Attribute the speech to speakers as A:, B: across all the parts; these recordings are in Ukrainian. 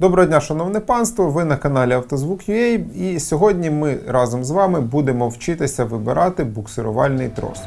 A: Доброго дня, шановне панство! Ви на каналі Автозвук.ua і сьогодні ми разом з вами будемо вчитися вибирати буксирувальний трос.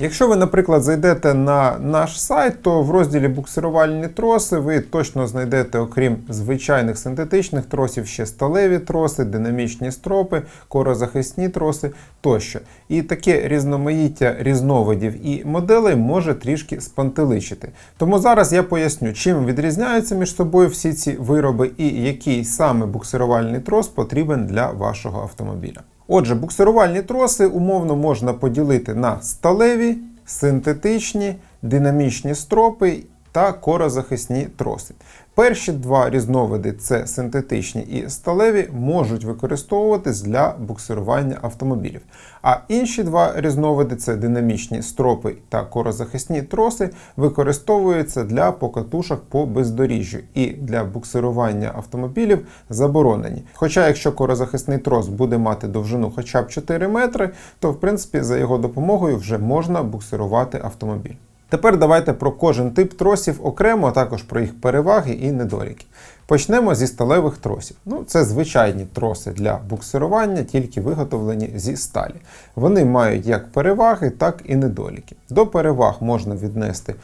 A: Якщо ви, наприклад, зайдете на наш сайт, то в розділі буксирувальні троси ви точно знайдете, окрім звичайних синтетичних тросів, ще сталеві троси, динамічні стропи, корозахисні троси тощо. І таке різноманіття різновидів і моделей може трішки спантеличити. Тому зараз я поясню, чим відрізняються між собою всі ці вироби і який саме буксирувальний трос потрібен для вашого автомобіля. Отже, буксирувальні троси умовно можна поділити на сталеві, синтетичні, динамічні стропи та корозахисні троси. Перші два різновиди це синтетичні і сталеві, можуть використовуватись для буксирування автомобілів. А інші два різновиди це динамічні стропи та корозахисні троси, використовуються для покатушок по бездоріжжю і для буксирування автомобілів заборонені. Хоча, якщо корозахисний трос буде мати довжину хоча б 4 метри, то в принципі за його допомогою вже можна буксирувати автомобіль. Тепер давайте про кожен тип тросів окремо, а також про їх переваги і недоліки. Почнемо зі сталевих тросів. Ну, це звичайні троси для буксирування, тільки виготовлені зі сталі. Вони мають як переваги, так і недоліки. До переваг можна віднести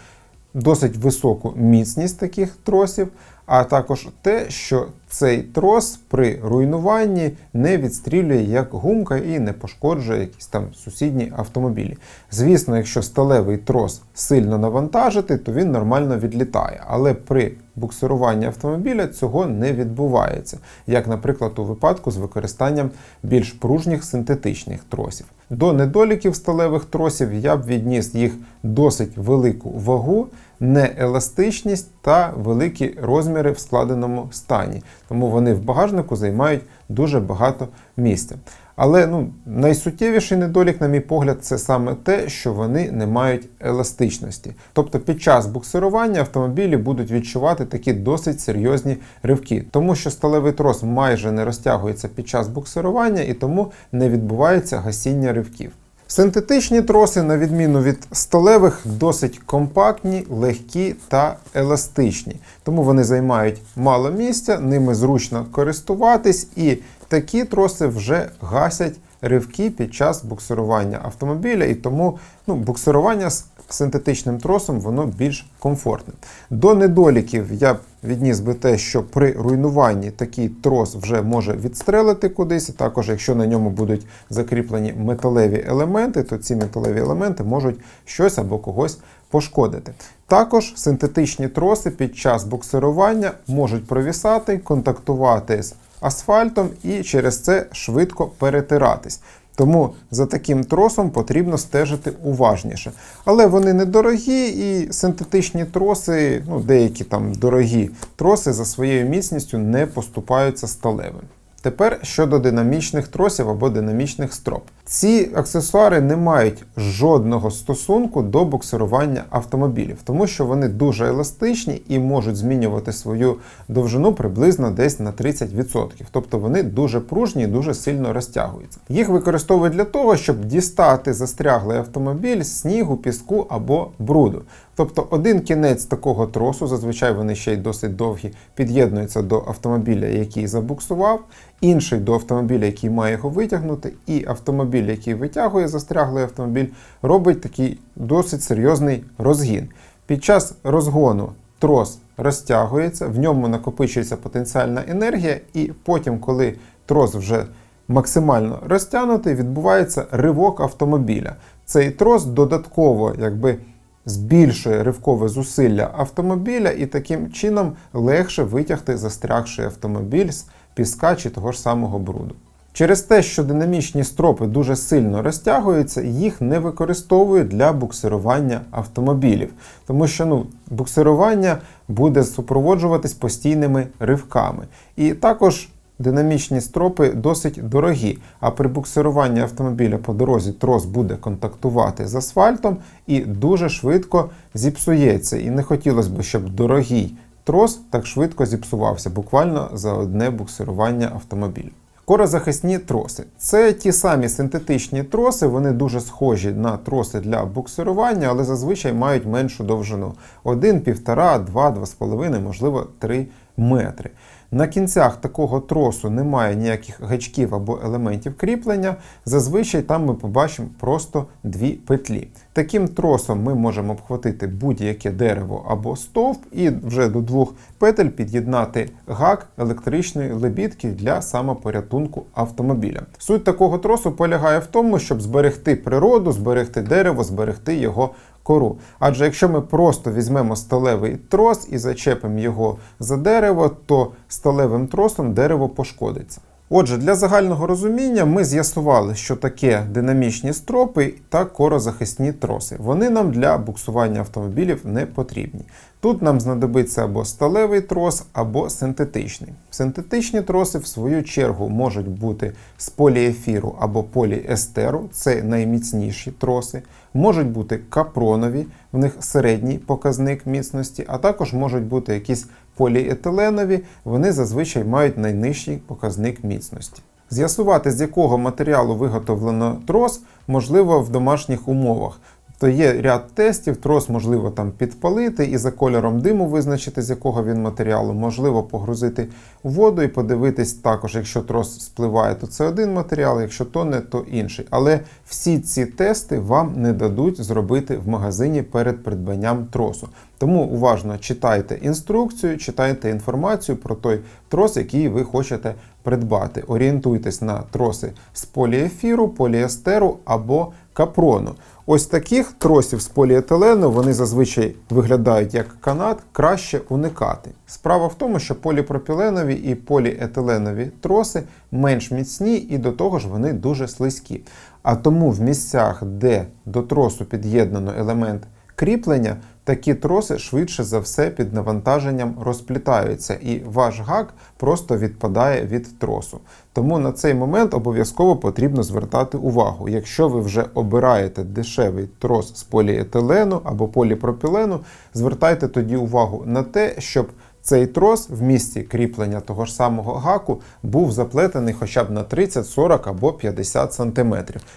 A: досить високу міцність таких тросів, а також те, що цей трос при руйнуванні не відстрілює як гумка і не пошкоджує якісь там сусідні автомобілі. Звісно, якщо сталевий трос сильно навантажити, то він нормально відлітає. Але при буксируванні автомобіля цього не відбувається, як, наприклад, у випадку з використанням більш пружніх синтетичних тросів. До недоліків сталевих тросів я б відніс їх досить велику вагу, нееластичність та великі розміри в складеному стані. Тому вони в багажнику займають дуже багато місця. Але ну, найсуттєвіший недолік, на мій погляд, це саме те, що вони не мають еластичності. Тобто під час буксирування автомобілі будуть відчувати такі досить серйозні ривки, тому що сталевий трос майже не розтягується під час буксирування і тому не відбувається гасіння ривків. Синтетичні троси, на відміну від сталевих, досить компактні, легкі та еластичні. Тому вони займають мало місця, ними зручно користуватись, і такі троси вже гасять ривки під час буксирування автомобіля, і тому ну, буксирування з синтетичним тросом воно більш комфортне. До недоліків я відніс би те, що при руйнуванні такий трос вже може відстрелити кудись. Також, якщо на ньому будуть закріплені металеві елементи, то ці металеві елементи можуть щось або когось пошкодити. Також синтетичні троси під час буксирування можуть провісати, контактувати з асфальтом і через це швидко перетиратись. Тому за таким тросом потрібно стежити уважніше. Але вони недорогі і синтетичні троси, ну деякі там дорогі троси за своєю міцністю не поступаються сталевим. Тепер щодо динамічних тросів або динамічних строп. Ці аксесуари не мають жодного стосунку до буксирування автомобілів, тому що вони дуже еластичні і можуть змінювати свою довжину приблизно десь на 30%. Тобто вони дуже пружні і дуже сильно розтягуються. Їх використовують для того, щоб дістати застряглий автомобіль з снігу, піску або бруду. Тобто один кінець такого тросу, зазвичай вони ще й досить довгі, під'єднується до автомобіля, який забуксував, інший до автомобіля, який має його витягнути, і автомобіль, який витягує застряглий автомобіль, робить такий досить серйозний розгін. Під час розгону трос розтягується, в ньому накопичується потенціальна енергія, і потім, коли трос вже максимально розтягнутий, відбувається ривок автомобіля. Цей трос додатково якби збільшує ривкове зусилля автомобіля і таким чином легше витягти застрягший автомобіль з піска чи того ж самого бруду. Через те, що динамічні стропи дуже сильно розтягуються, їх не використовують для буксирування автомобілів, тому що ну, буксирування буде супроводжуватись постійними ривками. І також динамічні стропи досить дорогі, а при буксируванні автомобіля по дорозі трос буде контактувати з асфальтом і дуже швидко зіпсується. І не хотілося б, щоб дорогий трос так швидко зіпсувався, буквально за одне буксирування автомобіля. Корозахисні троси. Це ті самі синтетичні троси, вони дуже схожі на троси для буксирування, але зазвичай мають меншу довжину: 1, 1,5, 2, 2,5, можливо, 3 метри. На кінцях такого тросу немає ніяких гачків або елементів кріплення. Зазвичай там ми побачимо просто дві петлі. Таким тросом ми можемо обхватити будь-яке дерево або стовп і вже до двох петель під'єднати гак електричної лебідки для самопорятунку автомобіля. Суть такого тросу полягає в тому, щоб зберегти природу, зберегти дерево, зберегти його кору. Адже якщо ми просто візьмемо сталевий трос і зачепимо його за дерево, то сталевим тросом дерево пошкодиться. Отже, для загального розуміння ми з'ясували, що таке динамічні стропи та корозахисні троси. Вони нам для буксування автомобілів не потрібні. Тут нам знадобиться або сталевий трос, або синтетичний. Синтетичні троси, в свою чергу, можуть бути з поліефіру або поліестеру, це найміцніші троси, можуть бути капронові, в них середній показник міцності, а також можуть бути якісь поліетиленові, вони зазвичай мають найнижчий показник міцності. З'ясувати, з якого матеріалу виготовлено трос, можливо в домашніх умовах. То є ряд тестів, трос можливо там підпалити і за кольором диму визначити, з якого він матеріалу, можливо погрузити в воду і подивитись також, якщо трос спливає, то це один матеріал, якщо тоне, то інший. Але всі ці тести вам не дадуть зробити в магазині перед придбанням тросу. Тому уважно читайте інструкцію, читайте інформацію про той трос, який ви хочете придбати. Орієнтуйтесь на троси з поліефіру, поліестеру або капрону. Ось таких тросів з поліетилену вони зазвичай виглядають як канат, краще уникати. Справа в тому, що поліпропіленові і поліетиленові троси менш міцні і до того ж вони дуже слизькі. А тому в місцях, де до тросу під'єднано елемент кріплення, такі троси швидше за все під навантаженням розплітаються, і ваш гак просто відпадає від тросу. Тому на цей момент обов'язково потрібно звертати увагу. Якщо ви вже обираєте дешевий трос з поліетилену або поліпропілену, звертайте тоді увагу на те, щоб цей трос в місці кріплення того ж самого гаку був заплетений хоча б на 30, 40 або 50 см.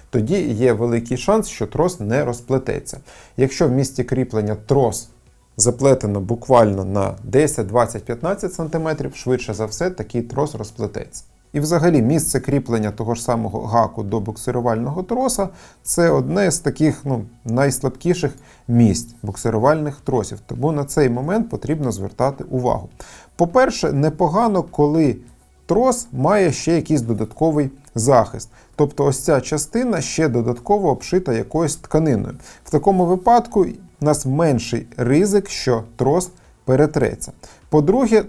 A: Тоді є великий шанс, що трос не розплететься. Якщо в місці кріплення трос заплетено буквально на 10, 20, 15 см, швидше за все такий трос розплететься. І взагалі місце кріплення того ж самого гаку до буксирувального троса це одне з таких ну, найслабкіших місць буксирувальних тросів. Тому на цей момент потрібно звертати увагу. По-перше, непогано, коли трос має ще якийсь додатковий захист. Тобто ось ця частина ще додатково обшита якоюсь тканиною. В такому випадку у нас менший ризик, що трос перетреться. По-друге,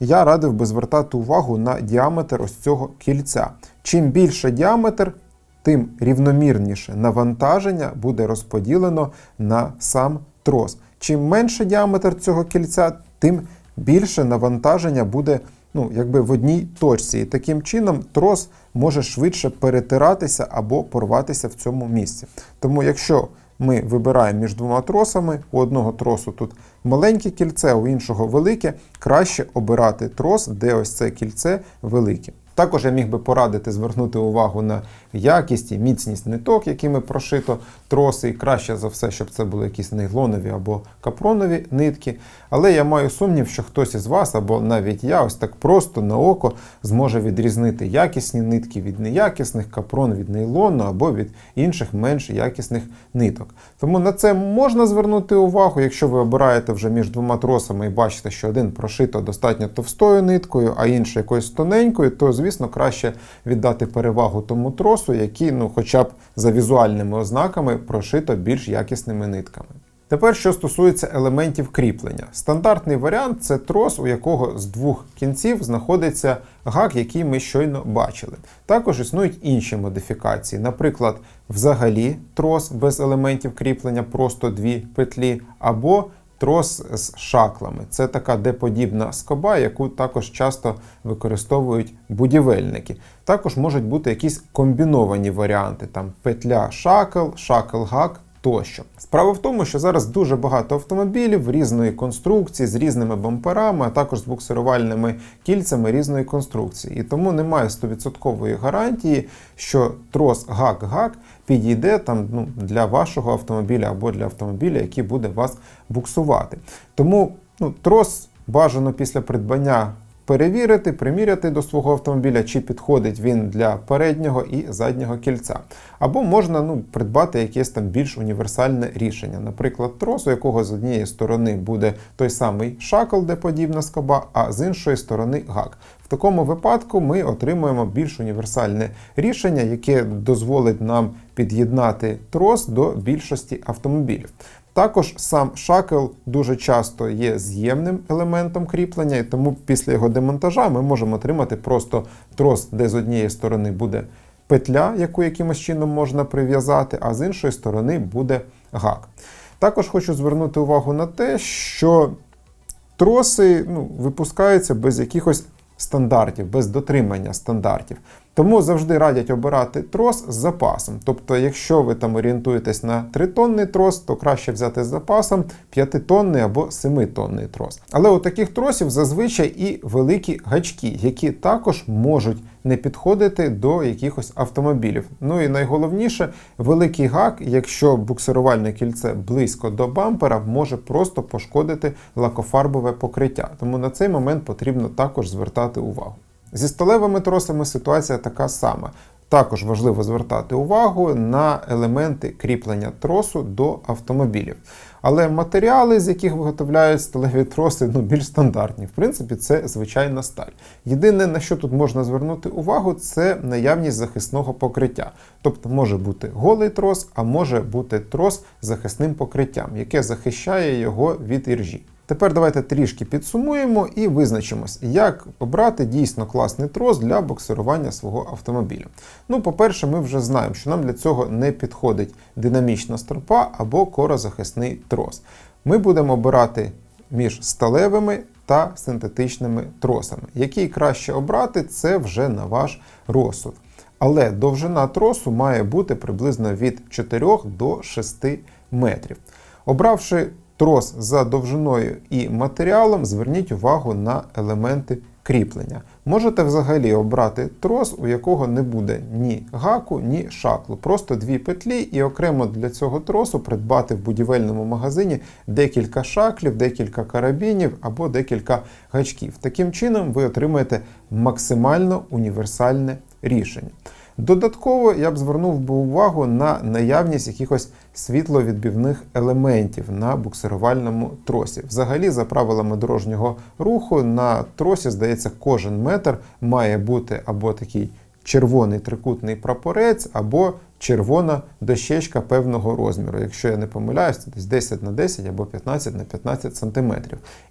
A: я радив би звертати увагу на діаметр ось цього кільця. Чим більше діаметр, тим рівномірніше навантаження буде розподілено на сам трос. Чим менше діаметр цього кільця, тим більше навантаження буде ну, якби в одній точці. І таким чином трос може швидше перетиратися або порватися в цьому місці. Тому, якщо ми вибираємо між двома тросами. У одного тросу тут маленьке кільце, у іншого велике. Краще обирати трос, де ось це кільце велике. Також я міг би порадити звернути увагу на якість і міцність ниток, якими прошито троси, і краще за все, щоб це були якісь нейлонові або капронові нитки. Але я маю сумнів, що хтось із вас, або навіть я, ось так просто на око зможе відрізнити якісні нитки від неякісних, капрон від нейлону або від інших менш якісних ниток. Тому на це можна звернути увагу, якщо ви обираєте вже між двома тросами і бачите, що один прошито достатньо товстою ниткою, а інший якоюсь тоненькою, то, звісно, краще віддати перевагу тому тросу, який, ну, хоча б за візуальними ознаками, прошито більш якісними нитками. Тепер, що стосується елементів кріплення. Стандартний варіант це трос, у якого з двох кінців знаходиться гак, який ми щойно бачили. Також існують інші модифікації, наприклад, взагалі трос без елементів кріплення, просто дві петлі, або трос з шаклами. Це така деподібна скоба, яку також часто використовують будівельники. Також можуть бути якісь комбіновані варіанти: там петля шакл, шакл-гак тощо. Справа в тому, що зараз дуже багато автомобілів різної конструкції, з різними бамперами, а також з буксирувальними кільцями різної конструкції. І тому немає 100% гарантії, що трос гак-гак підійде там ну, для вашого автомобіля або для автомобіля, який буде вас буксувати. Тому ну, трос бажано після придбання перевірити, приміряти до свого автомобіля, чи підходить він для переднього і заднього кільця. Або можна ну, придбати якесь там більш універсальне рішення. Наприклад, трос, у якого з однієї сторони буде той самий шакл, де подібна скоба, а з іншої сторони гак. В такому випадку ми отримуємо більш універсальне рішення, яке дозволить нам під'єднати трос до більшості автомобілів. Також сам шакел дуже часто є з'ємним елементом кріплення, і тому після його демонтажа ми можемо отримати просто трос, де з однієї сторони буде петля, яку якимось чином можна прив'язати, а з іншої сторони буде гак. Також хочу звернути увагу на те, що троси ну, випускаються без якихось стандартів, без дотримання стандартів. Тому завжди радять обирати трос з запасом. Тобто, якщо ви там орієнтуєтесь на 3-тонний трос, то краще взяти з запасом 5-тонний або 7-тонний трос. Але у таких тросів зазвичай і великі гачки, які також можуть не підходити до якихось автомобілів. Ну і найголовніше, великий гак, якщо буксирувальне кільце близько до бампера, може просто пошкодити лакофарбове покриття. Тому на цей момент потрібно також звертати увагу. Зі сталевими тросами ситуація така сама. Також важливо звертати увагу на елементи кріплення тросу до автомобілів. Але матеріали, з яких виготовляють сталеві троси, ну, більш стандартні. В принципі, це звичайна сталь. Єдине, на що тут можна звернути увагу, це наявність захисного покриття. Тобто може бути голий трос, а може бути трос з захисним покриттям, яке захищає його від іржі. Тепер давайте трішки підсумуємо і визначимось, як обрати дійсно класний трос для боксирування свого автомобіля. Ну, по-перше, ми вже знаємо, що нам для цього не підходить динамічна стропа або корозахисний трос. Ми будемо обирати між сталевими та синтетичними тросами. Який краще обрати, це вже на ваш розсуд. Але довжина тросу має бути приблизно від 4 до 6 метрів. Обравши трос за довжиною і матеріалом, зверніть увагу на елементи кріплення. Можете взагалі обрати трос, у якого не буде ні гаку, ні шаклу. Просто дві петлі, і окремо для цього тросу придбати в будівельному магазині декілька шаклів, декілька карабінів або декілька гачків. Таким чином, ви отримаєте максимально універсальне рішення. Додатково я б звернув би увагу на наявність якихось світловідбівних елементів на буксирувальному тросі. Взагалі, за правилами дорожнього руху, на тросі, здається, кожен метр має бути або такий червоний трикутний прапорець, або червона дощечка певного розміру. Якщо я не помиляюсь, це десь 10 на 10 або 15 на 15 см.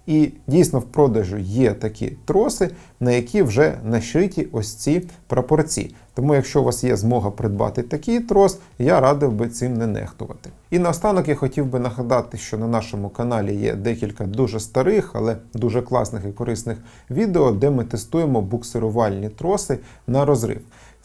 A: І дійсно в продажу є такі троси, на які вже нашиті ось ці прапорці. Тому, якщо у вас є змога придбати такий трос, я радив би цим не нехтувати. І наостанок я хотів би нагадати, що на нашому каналі є декілька дуже старих, але дуже класних і корисних відео, де ми тестуємо буксирувальні троси на розрив.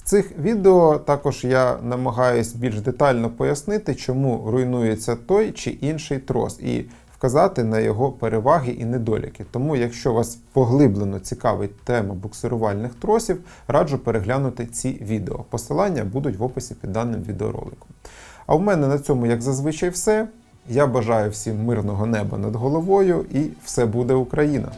A: Цих відео також я намагаюсь більш детально пояснити, чому руйнується той чи інший трос. І вказати на його переваги і недоліки. Тому, якщо вас поглиблено цікавить тема буксирувальних тросів, раджу переглянути ці відео. Посилання будуть в описі під даним відеороликом. А в мене на цьому, як зазвичай, все. Я бажаю всім мирного неба над головою і все буде Україна!